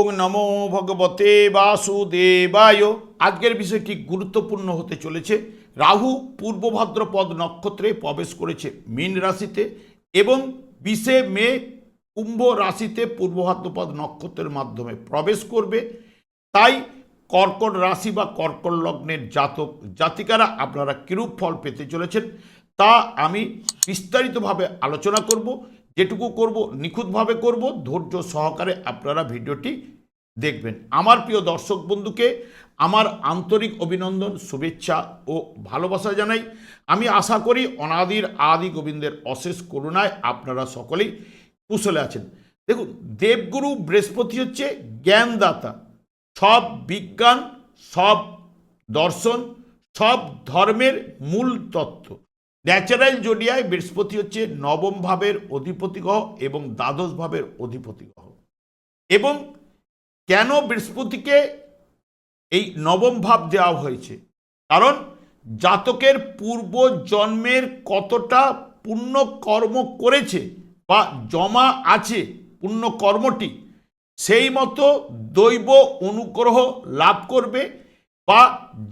ওং নমো ভগবতে বাসুদেবায়। আজকের বিষয়টি গুরুত্বপূর্ণ হতে চলেছে? রাহু পূর্ব ভাদ্রপদ নক্ষত্রে প্রবেশ করেছে মীন রাশিতে এবং বিশে মে কুম্ভ রাশিতে পূর্ব ভাদ্রপদ নক্ষত্রের মাধ্যমে প্রবেশ করবে। তাই কর্কট রাশি বা কর্কট লগ্নের জাতক, জাতিকারা আপনারা কিরূপ ফল পেতে চলেছেন তা আমি বিস্তারিতভাবে আলোচনা করব। যেটুকু করব, নিখুঁতভাবে করব, ধৈর্য সহকারে আপনারা ভিডিওটি দেখবেন। আমার প্রিয় দর্শক বন্ধুকে আমার আন্তরিক অভিনন্দন, শুভেচ্ছা ও ভালোবাসা জানাই। আমি আশা করি অনাদির আদি গোবিন্দের অশেষ করুণায় আপনারা সকলেই কুশলে আছেন। দেখুন, দেবগুরু বৃহস্পতি হচ্ছে জ্ঞানদাতা। সব বিজ্ঞান, সব দর্শন, সব ধর্মের মূল তত্ত্ব। ন্যাচারাল জোডিয়ায় বৃহস্পতি হচ্ছে নবম ভাবের অধিপতি গ্রহ এবং দ্বাদশ ভাবের অধিপতি গ্রহ এবং কেন বৃহস্পতিকে এই নবম ভাব দেওয়া হয়েছে? কারণ জাতকের পূর্ব জন্মের কতটা পুণ্য কর্ম করেছে বা জমা আছে পুণ্য কর্মটি, সেই মতো দৈব অনুগ্রহ লাভ করবে বা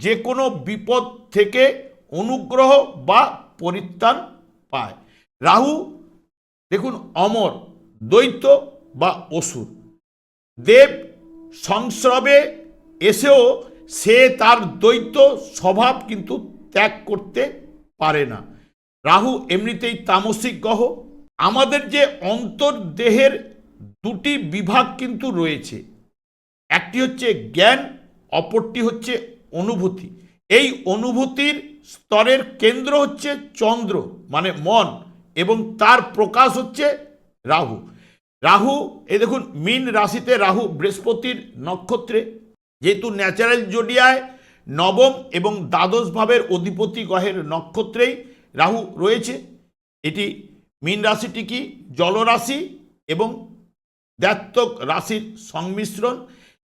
যে কোনো বিপদ থেকে অনুগ্রহ বা পরিত্রাণ পায়। রাহু, দেখুন, অমর দৈত্য বা অসুর। দেব সংস্রবে, এসেও সে তার দ্বৈত স্বভাব কিন্তু ত্যাগ করতে পারে না। রাহু এমনিতেই তামসিক গ্রহ। আমাদের যে অন্তর্দেহের দুটি বিভাগ কিন্তু রয়েছে। একটি হচ্ছে জ্ঞান, অপরটি হচ্ছে অনুভূতি। এই অনুভূতির স্তরের কেন্দ্র হচ্ছে চন্দ্র মানে মন, এবং তার প্রকাশ হচ্ছে রাহু। রাহু, এ দেখুন, মিন রাশিতে রাহু বৃহস্পতির নক্ষত্রে, যেহেতু ন্যাচারাল জোডিয়ায় নবম এবং দ্বাদশ ভাবের অধিপতি গ্রহের নক্ষত্রেই রাহু রয়েছে। এটি মিন রাশিটি কি? জলরাশি এবং দ্বাত্মক রাশির সংমিশ্রণ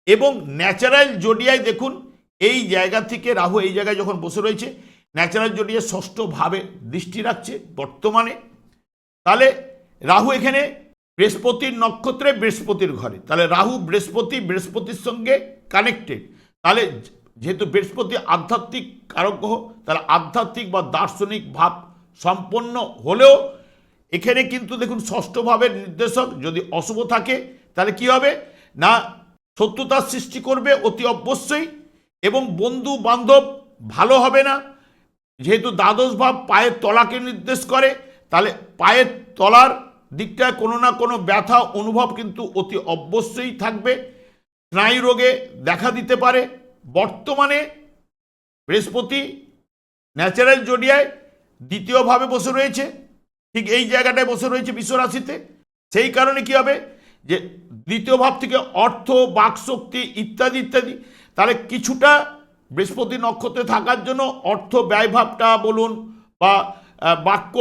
এবং ন্যাচারাল জোডিয়ায় দেখুন, এই জায়গা থেকে রাহু এই জায়গায় যখন বসে রয়েছে ন্যাচারাল জোডিয়া ষষ্ঠভাবে দৃষ্টি রাখছে বর্তমানে, তাহলে রাহু এখানে বৃহস্পতির নক্ষত্রে বৃহস্পতির ঘরে। তাহলে রাহু বৃহস্পতি বৃহস্পতির সঙ্গে কানেক্টেড তাহলে যেহেতু বৃহস্পতি আধ্যাত্মিক কারক গ্রহ, তাহলে আধ্যাত্মিক বা দার্শনিক ভাব সম্পন্ন হলেও এখানে কিন্তু দেখুন ষষ্ঠ ভাবের নির্দেশক যদি অশুভ থাকে, তাহলে কি হবে? না শত্রুতার সৃষ্টি করবে অতি অবশ্যই এবং বন্ধু বান্ধব ভালো হবে না। যেহেতু দ্বাদশ ভাব পায়ের তলাকে নির্দেশ করে, তাহলে পায়ের তলার দিকটায় কোনো না কোনো ব্যথা, অনুভব কিন্তু অতি অবশ্যই থাকবে। স্নায়ু রোগে দেখা দিতে পারে। বর্তমানে বৃহস্পতি ন্যাচারাল জোডিয়ায় দ্বিতীয়ভাবে বসে রয়েছে। ঠিক এই জায়গাটায় বসে রয়েছে বিশ্বরাশিতে সেই কারণে কি হবে? যে দ্বিতীয় ভাব থেকে অর্থ, বাকশক্তি ইত্যাদি ইত্যাদি, তাহলে কিছুটা বৃহস্পতি নক্ষত্রে থাকার জন্য অর্থ ব্যয়ভাবটা বলুন বা বাক্য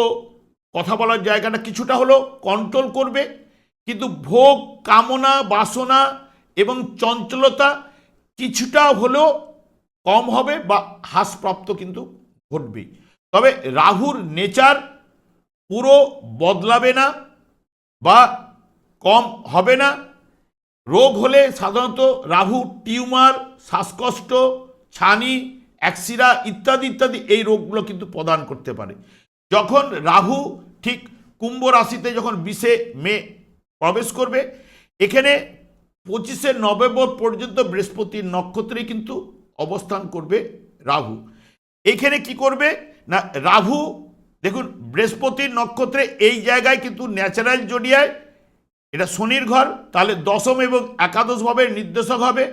কথা বলার জায়গাটা কিছুটা হলেও কন্ট্রোল করবে। কিন্তু ভোগ, কামনা, বাসনা এবং চঞ্চলতা কিছুটা হলেও কম হবে বা হ্রাসপ্রাপ্ত কিন্তু ঘটবে। তবে রাহুর নেচার পুরো বদলাবে না বা কম হবে না। রোগ হলে সাধারণত রাহু টিউমার, শ্বাসকষ্ট ছানি, অ্যাক্সিরা ইত্যাদি ইত্যাদি এই রোগগুলো কিন্তু প্রদান করতে পারে। যখন রাহু ঠিক কুম্ভ রাশিতে যখন বিশে মে প্রবেশ করবে, এখানে পঁচিশে নভেম্বর পর্যন্ত বৃহস্পতির নক্ষত্রে কিন্তু অবস্থান করবে রাহু। এখানে কি করবে? না, রাহু, দেখুন বৃহস্পতির নক্ষত্রে এই জায়গায় কিন্তু ন্যাচারাল জোডিয়ায়, এটা শনির ঘর, তাহলে দশম এবং একাদশভাবে নির্দেশক হবে।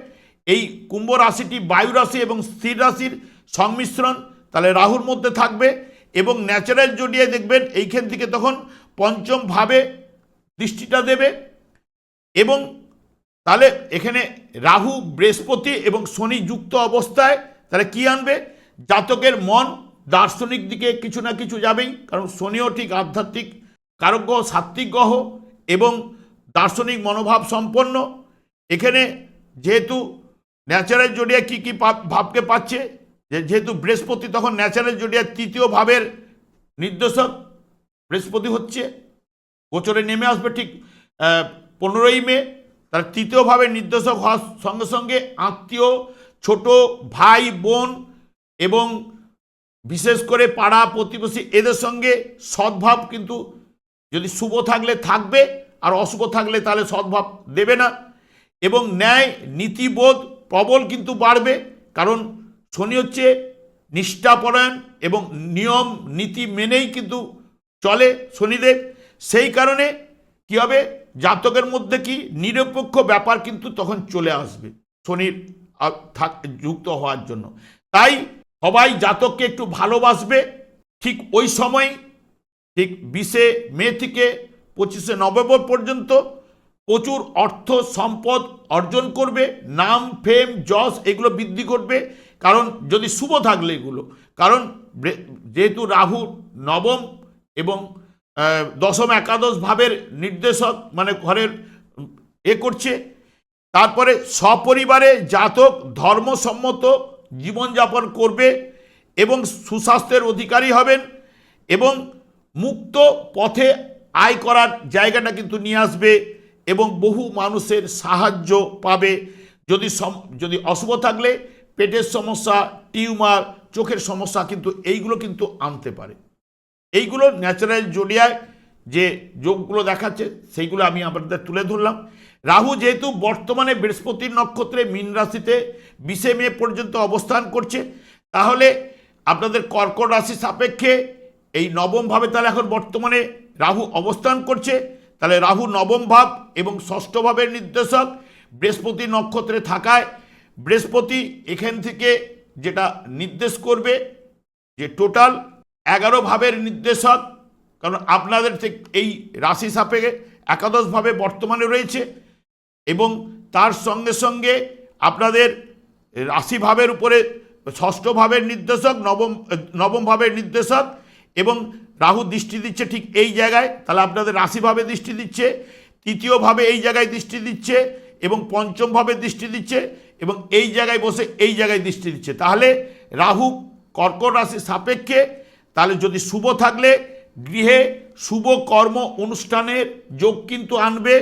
এই কুম্ভ রাশিটি বায়ু রাশি এবং স্থির রাশির সংমিশ্রণ তাহলে রাহুর মধ্যে থাকবে এবং ন্যাচারাল জোডিয়ায় দেখবেন, এইখান থেকে তখন পঞ্চম ভাবে দৃষ্টিটা দেবে এবং তাহলে এখানে রাহু, বৃহস্পতি এবং শনি যুক্ত অবস্থায় তাহলে কি আনবে? জাতকের মন দার্শনিক দিকে কিছু না কিছু যাবেই, কারণ শনিও ঠিক আধ্যাত্মিক কারক সাত্ত্বিক গ্রহ এবং দার্শনিক মনোভাব সম্পন্ন। এখানে যেহেতু ন্যাচারাল জোডিয়া কী কী ভাবকে পাচ্ছে? যেহেতু বৃহস্পতি, তখন ন্যাচারাল জোডিয়ার তৃতীয় ভাবের নির্দেশক বৃহস্পতি হচ্ছে। গোচরে নেমে আসবে ঠিক পনেরোই মে। তার তৃতীয় তৃতীয়ভাবে নির্দেশক হওয়ার সঙ্গে সঙ্গে আত্মীয়, ছোট ভাই, বোন এবং বিশেষ করে পাড়া প্রতিবেশী এদের সঙ্গে সদ্ভাব কিন্তু যদি শুভ থাকলে থাকবে, আর অশুভ থাকলে তাহলে সদ্ভাব দেবে না। এবং ন্যায়, নীতিবোধ প্রবল কিন্তু বাড়বে, কারণ শনি হচ্ছে নিষ্ঠাপরায়ণ এবং নিয়ম, নীতি মেনেই কিন্তু চলে শনিদেব। সেই কারণে কি হবে? জাতকের মধ্যে কি নিরপেক্ষ ব্যাপার কিন্তু তখন চলে আসবে শনির থাক- যুক্ত হওয়ার জন্য। তাই সবাই জাতককে একটু ভালোবাসবে। ঠিক ওই সময়, ঠিক বিশে মে থেকে পঁচিশে নভেম্বর পর্যন্ত প্রচুর অর্থ সম্পদ অর্জন করবে, নাম ফেম যশ, এগুলো বৃদ্ধি করবে। কারণ যদি শুভ থাকলে এগুলো, কারণ যেহেতু রাহু নবম এবং দশম একাদশ ভাবের নির্দেশক মানে ঘরের, এ করছে। তারপরে সপরিবারে জাতক ধর্মসম্মত জীবনযাপন করবে এবং সুস্বাস্থ্যের অধিকারী হবেন এবং মুক্ত পথে আয় করার জায়গাটা কিন্তু নিয়ে আসবে। এবং বহু মানুষের সাহায্য পাবে। যদি যদি অশুভ থাকলে পেটের সমস্যা, টিউমার, চোখের সমস্যা কিন্তু এইগুলো কিন্তু আনতে পারে। এইগুলো ন্যাচারাল জোডিয়ায় যে যোগগুলো দেখাচ্ছে, সেইগুলো আমি আপনাদের তুলে ধরলাম। রাহু যেহেতু বর্তমানে বৃহস্পতির নক্ষত্রে মীন রাশিতে বিশে মে পর্যন্ত অবস্থান করছে, তাহলে আপনাদের কর্কট রাশি সাপেক্ষে এই নবম ভাবে তাহলে এখন বর্তমানে রাহু অবস্থান করছে। তাহলে রাহু নবম ভাব এবং ষষ্ঠ ভাবের নির্দেশক বৃহস্পতি নক্ষত্রে থাকায় বৃহস্পতি এখান থেকে যেটা নির্দেশ করবে যে টোটাল এগারো ভাবের নির্দেশক, কারণ আপনাদের এই রাশি সাপেক্ষে একাদশভাবে বর্তমানে রয়েছে এবং তার সঙ্গে সঙ্গে আপনাদের রাশি ভাবের উপরে ষষ্ঠ ভাবের নির্দেশক, নবম নবম ভাবের নির্দেশক এবং রাহু দৃষ্টি দিচ্ছে ঠিক এই জায়গায়, তাহলে আপনাদের রাশিভাবে দৃষ্টি দিচ্ছে, তৃতীয়ভাবে এই জায়গায় দৃষ্টি দিচ্ছে, এবং পঞ্চমভাবে দৃষ্টি দিচ্ছে, এবং এই জায়গায় বসে এই জায়গায় দৃষ্টি দিচ্ছে। তাহলে রাহু কর্কট রাশি সাপেক্ষে, তাহলে যদি শুভ থাকলে গৃহে শুভ কর্ম অনুষ্ঠানের যোগ কিন্তু আনবে,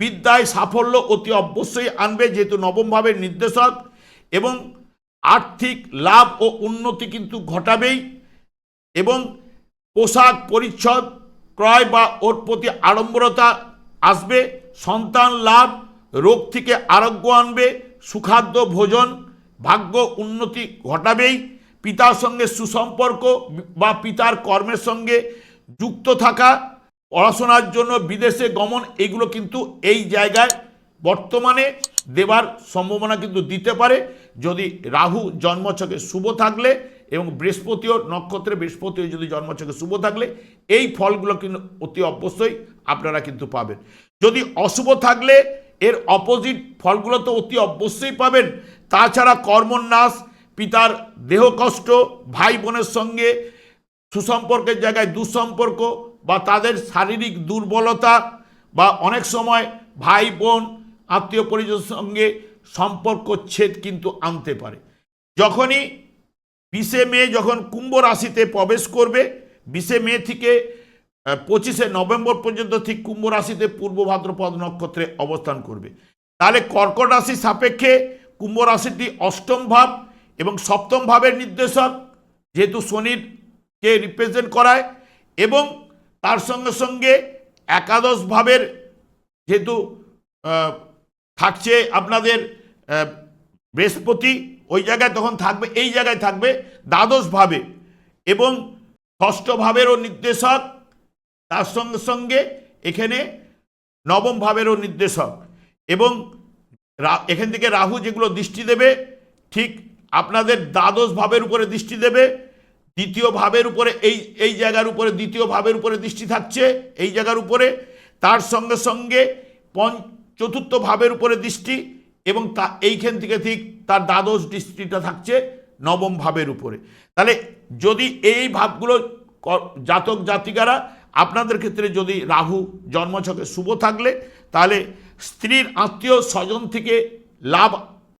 বিদ্যায় সাফল্য অতি অবশ্যই আনবে, যেহেতু নবমভাবে নির্দেশক, এবং আর্থিক লাভ ও উন্নতি কিন্তু ঘটাবেই। এবং পোশাক পরিচ্ছদ ক্রয় বা ওর প্রতি আড়ম্বরতা আসবে, সন্তান লাভ, রোগ থেকে আরোগ্য আনবে, সুখাদ্য ভোজন, ভাগ্য উন্নতি ঘটাবেই, পিতার সঙ্গে সুসম্পর্ক বা পিতার কর্মের সঙ্গে যুক্ত থাকা, পড়াশোনার জন্য বিদেশে গমন, এগুলো কিন্তু এই জায়গায় বর্তমানে দেবার সম্ভাবনা কিন্তু দিতে পারে। যদি রাহু জন্মছকে শুভ থাকলে এবং বৃহস্পতিও নক্ষত্রে বৃহস্পতিও যদি জন্মছকে শুভ থাকলে, এই ফলগুলো কিন্তু অতি অবশ্যই আপনারা কিন্তু পাবেন। যদি অশুভ থাকলে, এর অপোজিট ফলগুলো তো অতি অবশ্যই পাবেন। তাছাড়া কর্মন্যাস, পিতার দেহ কষ্ট ভাই বোনের সঙ্গে সুসম্পর্কের জায়গায় দুঃসম্পর্ক বা তাদের শারীরিক দুর্বলতা বা অনেক সময় ভাই বোন আত্মীয় পরিজনের সঙ্গে সম্পর্ক ছেদ কিন্তু আনতে পারে। যখনই বিশে মে যখন কুম্ভ রাশিতে প্রবেশ করবে, বিশে মে থেকে পঁচিশে নভেম্বর পর্যন্ত ঠিক কুম্ভ রাশিতে পূর্ব ভাদ্রপদ নক্ষত্রে অবস্থান করবে। তাহলে কর্কট রাশি সাপেক্ষে কুম্ভ রাশিটি অষ্টম ভাব এবং সপ্তম ভাবের নির্দেশক, যেহেতু শনির কে রিপ্রেজেন্ট করায় এবং তার সঙ্গে সঙ্গে একাদশ ভাবের যেহেতু থাকছে আপনাদের বৃহস্পতি ওই জায়গায় তখন থাকবে, এই জায়গায় থাকবে দ্বাদশ ভাবে এবং ষষ্ঠ ভাবেরও নির্দেশক, তার সঙ্গে সঙ্গে এখানে নবম ভাবেরও নির্দেশক এবং এখান থেকে রাহু যেগুলো দৃষ্টি দেবে, ঠিক আপনাদের দ্বাদশ ভাবের উপরে দৃষ্টি দেবে, দ্বিতীয় ভাবের উপরে এই এই জায়গার উপরে, দ্বিতীয় ভাবের উপরে দৃষ্টি থাকছে এই জায়গার উপরে, তার সঙ্গে সঙ্গে পঞ্চ, চতুর্থ ভাবের উপরে দৃষ্টি এবং তা এইখান থেকে ঠিক তার দ্বাদশ দৃষ্টিটা থাকছে নবম ভাবের উপরে। তাহলে যদি এই ভাবগুলো জাতক জাতিকারা, আপনাদের ক্ষেত্রে যদি রাহু জন্মছকে শুভ থাকলে, তাহলে স্ত্রীর আত্মীয় স্বজন থেকে লাভ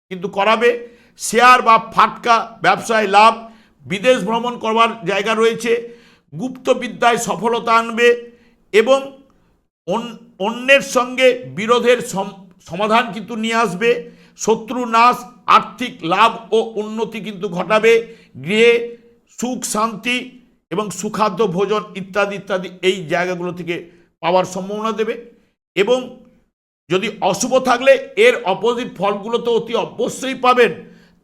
কিন্তু করাবে। শেয়ার বা ফাটকা, ব্যবসায় লাভ, বিদেশ ভ্রমণ করবার জায়গা রয়েছে, গুপ্ত বিদ্যায় সফলতা আনবে এবং অন- অন্যের সঙ্গে বিরোধের সমাধান কিন্তু নিয়ে আসবে, শত্রু নাশ, আর্থিক লাভ ও উন্নতি কিন্তু ঘটাবে, গৃহে সুখ, শান্তি এবং সুখাদ্য, ভোজন ইত্যাদি ইত্যাদি এই জায়গাগুলো থেকে পাওয়ার সম্ভাবনা দেবে এবং যদি অশুভ থাকলে এর অপোজিট ফলগুলো তো অতি অবশ্যই পাবেন।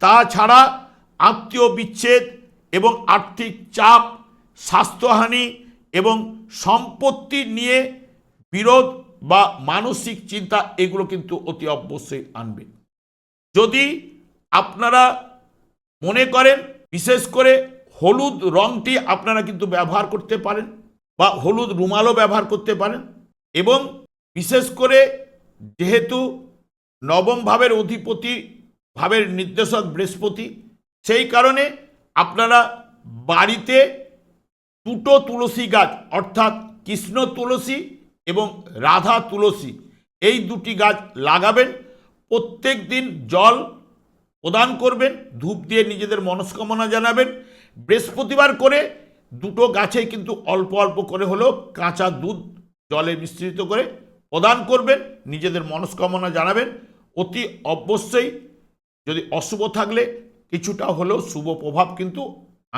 তাছাড়া আত্মীয় বিচ্ছেদ এবং আর্থিক চাপ, স্বাস্থ্যহানি এবং সম্পত্তি নিয়ে বিরোধ বা মানসিক চিন্তা, এগুলো কিন্তু অতি অবশ্যই আনবে। যদি আপনারা মনে করেন, বিশেষ করে হলুদ রংটি আপনারা কিন্তু ব্যবহার করতে পারেন বা হলুদ রুমালও ব্যবহার করতে পারেন এবং বিশেষ করে যেহেতু নবম ভাবের অধিপতি, ভাবের নির্দেশক বৃহস্পতি, সেই কারণে আপনারা বাড়িতে দুটো তুলসী গাছ, অর্থাৎ কৃষ্ণ তুলসী এবং রাধা তুলসী, এই দুটি গাছ লাগাবেন, প্রত্যেক দিন জল প্রদান করবেন, ধূপ দিয়ে নিজেদের মনস্কামনা জানাবেন, বৃহস্পতিবার করে দুটো গাছে কিন্তু অল্প অল্প করে হলেও কাঁচা দুধ জলে মিশ্রিত করে প্রদান করবেন, নিজেদের মনস্কামনা জানাবেন, অতি অবশ্যই যদি অশুভ থাকলে কিছুটা হলেও শুভ প্রভাব কিন্তু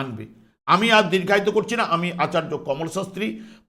আনবে। আমি আর দীর্ঘায়িত করছি না, আমি আচার্য কমল শাস্ত্রী